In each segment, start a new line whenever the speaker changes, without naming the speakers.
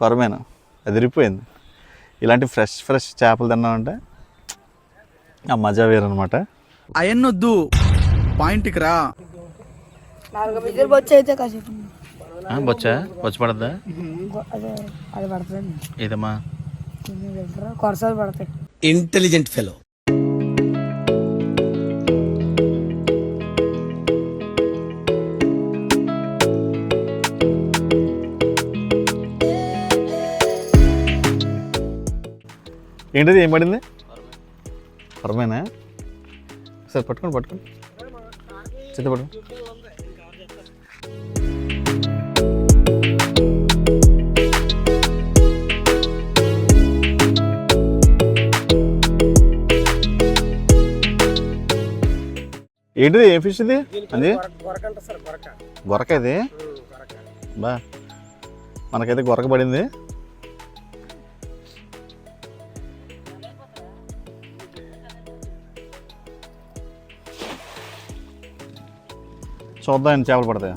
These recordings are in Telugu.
కొరమేను? అదిరిపోయింది ఇలాంటి ఫ్రెష్ ఫ్రెష్ చేపలు తిన్నామంటే ఆ మజా వేరనమాట
అయన్నొద్దు. పాయింట్కి రా.
అయితే కాసేపు.
బొచ్చా? బొచ్చ పడద్దా?
కొరసాలు పడతాయి.
ఇంటెలిజెంట్ ఫెలో
ఏంటిది ఏం పడింది? కొరమేనా సరే పట్టుకోండి పట్టుకోండి. పట్టుకోండి ఏంటిది ఏ ఫిష్ ఇది? అది? గొరక ఇది? బా. మనకైతే గొరక పడింది. చూద్దాం ఎన్ని చేపలు పడతాయి.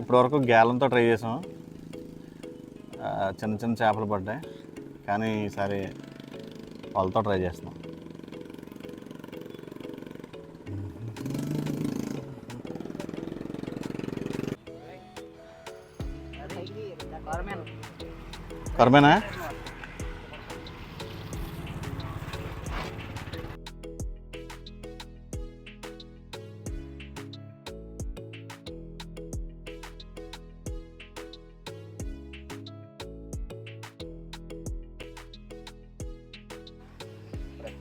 ఇప్పటివరకు గ్యాలంతో ట్రై చేసాం. చిన్న చిన్న చేపలు పడ్డాయి. కానీ ఈసారి వాళ్ళతో ట్రై చేస్తున్నాం. కరమేనా?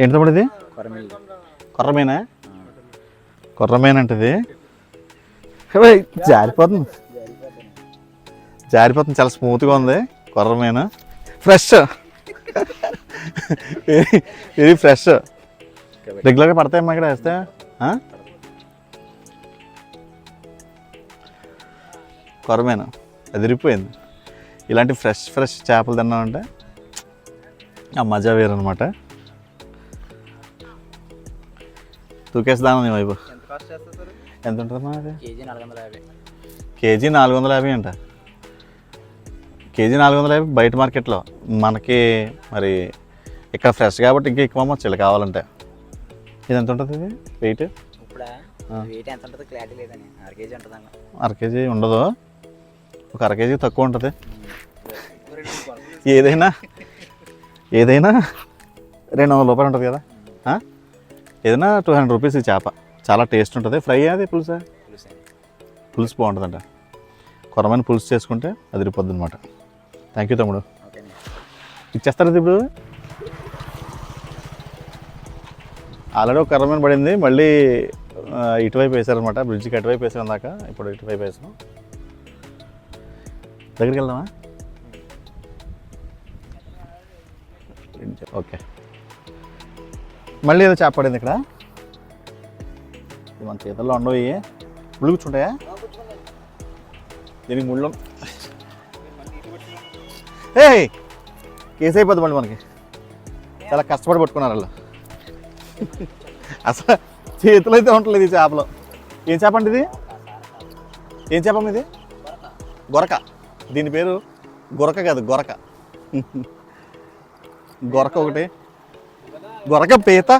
ఏంటి తమ్ముడు ఇది? కొర్రమేనా కొర్రమేన అంటది. ఏయ్, జారిపోతుంది. జారిపోతుంది చాలా స్మూత్గా ఉంది. కొర్రమేన. ఫ్రెష్ ఇది ఫ్రెష్ రెగ్యులర్గా పడతాయమ్మా ఇక్కడ వేస్తే? కొరమేన అదిరిపోయింది. ఇలాంటి ఫ్రెష్ ఫ్రెష్ చేపలు తిన్నామంటే ఆ మజా వేరనమాట తూకేస్తాను నీ వైపు ఎంత ఉంటుందమ్మా అది?
కేజీ నాలుగు వందల యాభై
అంట. కేజీ నాలుగు వందల యాభై బయట మార్కెట్లో. మనకి మరి ఇక్కడ ఫ్రెష్ కాబట్టి ఇంకా ఎక్కువ అమ్మచ్చు కావాలంటే. ఇది ఎంత ఉంటుంది ఇది? వెయిట్
అర కేజీ
ఉండదు. ఒక అర కేజీ తక్కువ ఉంటుంది. ఏదైనా? ఏదైనా? రెండు వందల రూపాయలు ఉంటుంది కదా? ఏదైనా టూ హండ్రెడ్ రూపీస్ ఈ చేప. చాలా టేస్ట్ ఉంటుంది. ఫ్రై అది పులుసా?
పులుసు.
బాగుంటుందంట కొరమైన పులుసు చేసుకుంటే అదిరిపోద్ది అనమాట థ్యాంక్ యూ తమ్ముడు. ఇచ్చేస్తారు ఇప్పుడు? ఆల్రెడీ ఒక కర్రమైన పడింది. మళ్ళీ ఇటువైపు వేసారనమాట బ్రిడ్జ్కి అటువైపు వేసాం దాకా. ఇప్పుడు ఇటువైపు వేసాం. దగ్గరికి వెళ్దామా? ఓకే. మళ్ళీ ఏదో చేప పడింది ఇక్కడ. మన చేతుల్లో ఉండవు ఇవి. ముళ్ళు కూర్చుంటాయా? దీనికి ముళ్ళు. ఏ కేసు అయిపోద్ది మళ్ళీ మనకి. చాలా కష్టపడి పట్టుకున్నారు వాళ్ళు. అసలు చేతులు అయితే ఉండలేదు ఈ చేపలో. ఏం చేప అండి ఇది? ఏం చేప ఇది గొరక. దీని పేరు గొరక కాదు గొరక. గొరక ఒకటి. దొరక పీత.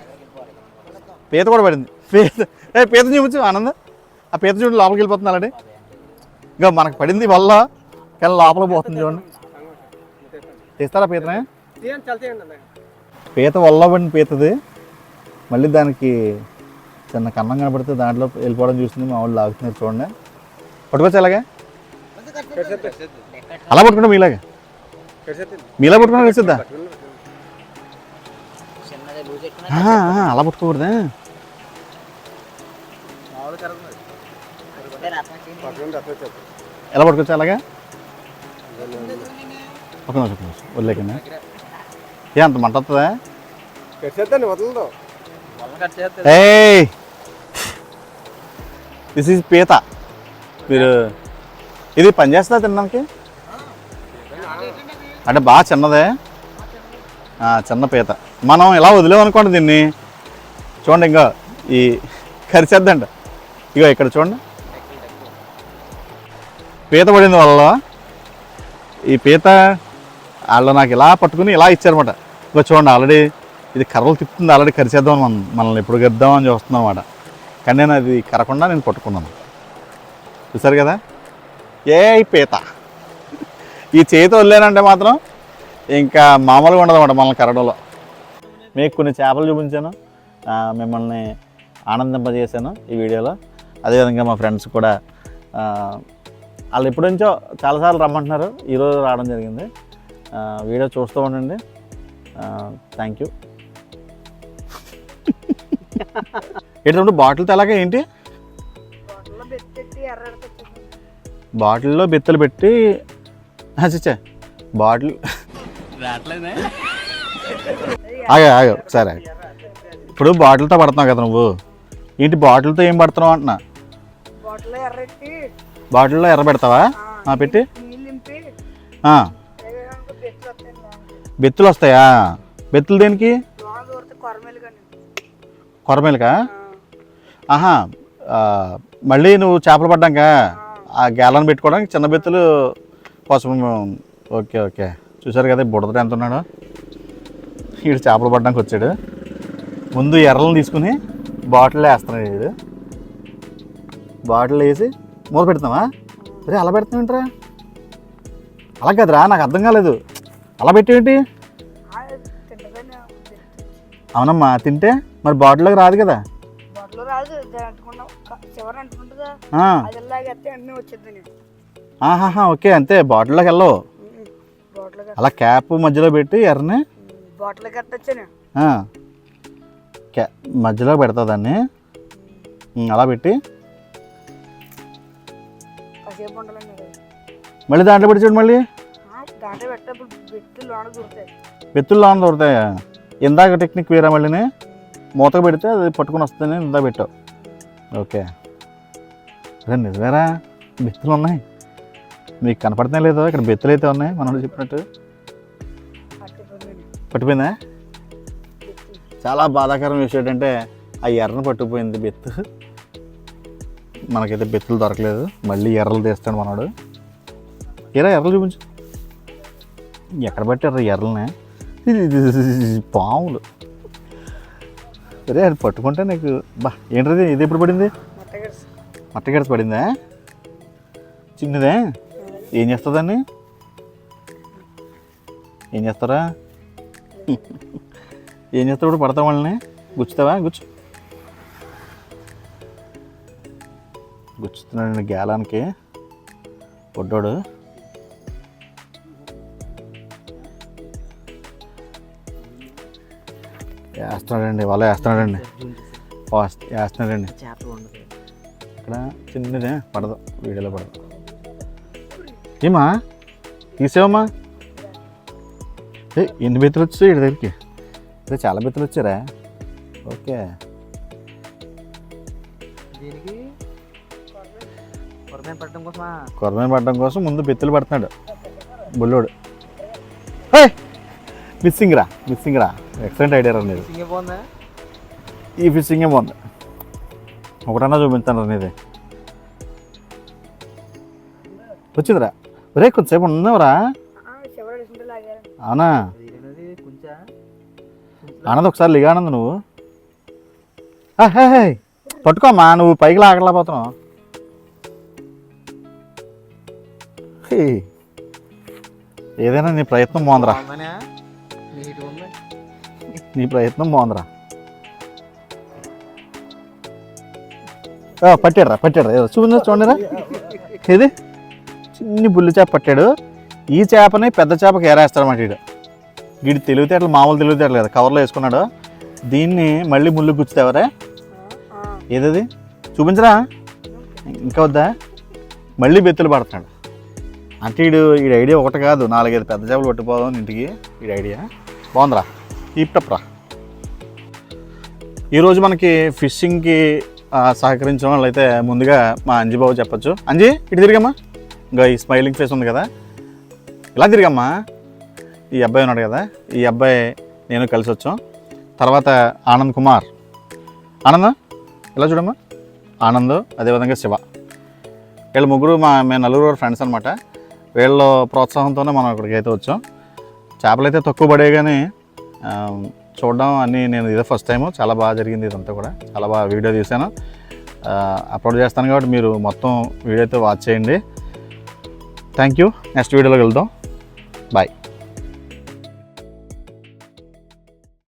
పీత కూడా పడింది. పీత. ఏ పీత చూపించు ఆనంద్. ఆ పీత చూడండి లోపలికి వెళ్ళిపోతుంది అలాంటి ఇంకా మనకు పడింది వల్ల కానీ లోపలికి పోతుంది చూడండి. తీస్తారా పీతనే? పీత వల్ల పడిన పీతది. మళ్ళీ దానికి చిన్న కన్నం కనపడితే దాంట్లో వెళ్ళిపోవడం చూస్తుంది మా వాళ్ళు లాగుతున్నారు చూడండి. పట్టుకోవచ్చు అలాగే అలా పట్టుకుంటాం మీలాగే? మీలా పట్టుకున్నా కలిసిద్దా? అలా పట్టుకోకూడదా? ఎలా పట్టుకోవచ్చు అలాగా? ఒక నిమిషం ఒక నిమిషం. వదిలేకన్నా ఏ అంత మంట వస్తుందా?
కట్టేద్దండి వదలదు
దిస్ ఈజ్ పీత మీరు ఇది పనిచేస్తుందా తినడానికి? అంటే బాగా చిన్నదే. చిన్న పీత మనం ఇలా వదిలేమనుకోండి దీన్ని? చూడండి ఇంకా ఈ కరిచేద్దంట ఇగో ఇక్కడ చూడండి. పీత పడింది వల్ల ఈ పీత వాళ్ళు నాకు ఇలా పట్టుకుని ఇలా ఇచ్చారన్నమాట. ఇగో చూడండి ఆల్రెడీ ఇది కర్రలు తిప్పుతుంది ఆల్రెడీ కరిచేద్దాం మనం. మనల్ని ఎప్పుడు గద్దామని చూస్తున్నాం అనమాట కానీ నేను అది కరకుండా నేను పట్టుకున్నాను. చూసారు కదా? ఏ పీత? ఈ చేతి వదిలేనంటే మాత్రం ఇంకా మామూలుగా ఉండదు అనమాట మనల్ని కరడంలో మీకు కొన్ని చేపలు చూపించాను. మిమ్మల్ని ఆనందింపజేశాను ఈ వీడియోలో. అదేవిధంగా మా ఫ్రెండ్స్ కూడా వాళ్ళు ఎప్పటి నుంచో చాలాసార్లు రమ్మంటున్నారు. ఈరోజు రావడం జరిగింది. వీడియో చూస్తూ ఉండండి. Thank you. ఏంటంటే బాటిల్తో ఎలాగా ఏంటి?
బాటిల్లో
బెత్తలు పెట్టి చచ్చా బాటిల్ ఆగా ఆగా. సరే. ఇప్పుడు బాటిల్తో పడుతున్నావు కదా నువ్వు. ఏంటి బాటిల్తో ఏం పడుతున్నావు అంటున్నా?
బాటిల్లో
ఎర్ర పెడతావా? ఆ, పెట్టి. బెత్తులు వస్తాయా బెత్తులు దేనికి? కొరమేలకా? ఆహా మళ్ళీ నువ్వు చేపలు పడ్డాక? ఆ. గేలను పెట్టుకోవడానికి చిన్న బెత్తులు కోసం. Okay okay. చూసారు కదా బుడతడు ఎంత ఉన్నాడు? వీడు చేపలు పడ్డానికి వచ్చాడు. ముందు ఎర్రలను తీసుకుని బాటిల్లో వేస్తున్నాడు వీడు బాటిల్ వేసి మూత పెడతామా? అరే అలా పెడతామేంట్రా అలా కదరా నాకు అర్థం కాలేదు. అలా పెట్టేంటి అవునమ్మా తింటే మరి బాటిల్లోకి రాదు కదా. ఆహాహా ఓకే అంతే బాటిల్లోకి వెళ్ళవు.
బాటిల్
అలా క్యాప్ మధ్యలో పెట్టి ఎర్రని
బాటిల్ కట్టొచ్చాను.
మధ్యలో పెడతా దాన్ని. అలా పెట్టి. మళ్ళీ దాంట్లో పెట్టి చూడు మళ్ళీ.
పెట్టి లోన
దొరుకుతాయా? ఇందాక టెక్నిక్ వేరే మళ్ళీని? మూతకు పెడితే అది పట్టుకుని వస్తుంది ఇందా పెట్టావు. ఓకే. అదే నిజమేరా? బెత్తులు ఉన్నాయి. మీకు కనపడుతున్నాయి లేదో? ఇక్కడ బెత్తులు అయితే ఉన్నాయి మనం చెప్పినట్టు.
పట్టిపోయిందా?
చాలా బాధాకరం విషయం ఏంటంటే ఆ ఎర్రను పట్టుకుపోయింది బెత్తు. మనకైతే బెత్తులు దొరకలేదు. మళ్ళీ ఎర్రలు తీస్తాడు మనోడు. ఎరా ఎర్రలు చూపించు. ఎక్కడ పెట్టారు ఎర్రలనే? పాములు. అరే అది పట్టుకుంటే నీకు బా ఏంటది? ఇది ఎప్పుడు పడింది? మట్టగడిచి పడిందా? చిన్నదే. ఏం చేస్తుందండి ఏం చేస్తారా ఏం చేస్తావు ఇప్పుడు? పడతావు వాళ్ళని? గుచ్చుతావా? గుచ్చు. గుచ్చుతున్నాడు గేలానికి. పొడ్డోడు. వేస్తున్నాడండి వాళ్ళ వేస్తున్నాడండి. ఫాస్ట్ వేస్తున్నాడండి. ఇక్కడ చిన్నదే పడదు వీడియోలో పడదు. ఏమా? తీసేవమ్మా. ఎన్ని బెత్తులు వచ్చాయి ఇటు దగ్గరికి? అదే చాలా బెత్తులు వచ్చారా ఓకే.
కొరమైన
కొరమైన పడడం కోసం ముందు బెత్తులు పడుతున్నాడు. బుల్లోడు. మిస్సింగ్ రా మిస్సింగ్ రా. ఎక్సలెంట్ ఐడియా రా నీది. ఈ ఫిషింగే బాగుంది. ఒకటన్నా చూపించాను రా నీది. వచ్చిందిరా. ఒరే కొద్దిసేపు ఉన్నావురా. అవునా?
ఇది
ఆనంద్ ఒకసారి లిగా ఆనంద్ నువ్వు. పట్టుకోమ్మా నువ్వు పైకి లాగలేకపోతున్నావు. ఏదైనా నీ ప్రయత్నం బాగుందిరా. నీ ప్రయత్నం బాగుందిరా. ఆ, పట్టాడురా పట్టాడు చూపించు చూడండిరా. ఏది? చిన్ని బుల్లి చేప పట్టాడు. ఈ చేపని పెద్ద చేపకి ఏరేస్తాడన్నమాట వీడు వీడు తెలివితేటలు మామూలు తెలివితేటలు కదా. కవర్లో వేసుకున్నాడు. దీన్ని మళ్ళీ ముళ్ళు గుచ్చుతావరే? ఏదది? చూపించరా? ఇంకా వద్దా? మళ్ళీ బెత్తులు పడుతున్నాడు. అంటే వీడు వీడి ఐడియా ఒకటి కాదు. నాలుగైదు పెద్ద చేపలు పట్టుకోదాం ఇంటికి వీడి ఐడియా. బాగుందిరా. ఈప్టప్రా ఈరోజు మనకి ఫిషింగ్కి సహకరించడం సహకరించిన వాళ్ళైతే ముందుగా మా అంజిబాబు చెప్పొచ్చు. అంజీ ఇటు తిరిగమ్మా. ఇంకా ఈ స్మైలింగ్ ఫేస్ ఉంది కదా. ఇలా తిరిగమ్మా. ఈ అబ్బాయి ఉన్నాడు కదా ఈ అబ్బాయి నేను కలిసి వచ్చాం. తర్వాత ఆనంద్ కుమార్. ఆనందం ఇలా చూడమ్మా? ఆనంద్ అదేవిధంగా శివ. వీళ్ళ ముగ్గురు మా మేము నలుగురు ఫ్రెండ్స్ అనమాట వీళ్ళ ప్రోత్సాహంతోనే మనం ఇక్కడికి అయితే వచ్చాం. చేపలు అయితే తక్కువ పడే కానీ చూడడం అన్నీ నేను ఇదే ఫస్ట్ టైము చాలా బాగా జరిగింది ఇదంతా కూడా. చాలా బాగా వీడియో తీశాను. అప్లోడ్ చేస్తాను కాబట్టి మీరు మొత్తం వీడియో అయితే వాచ్ చేయండి. థ్యాంక్ యూ నెక్స్ట్ వీడియోలోకి వెళ్దాం. Bye.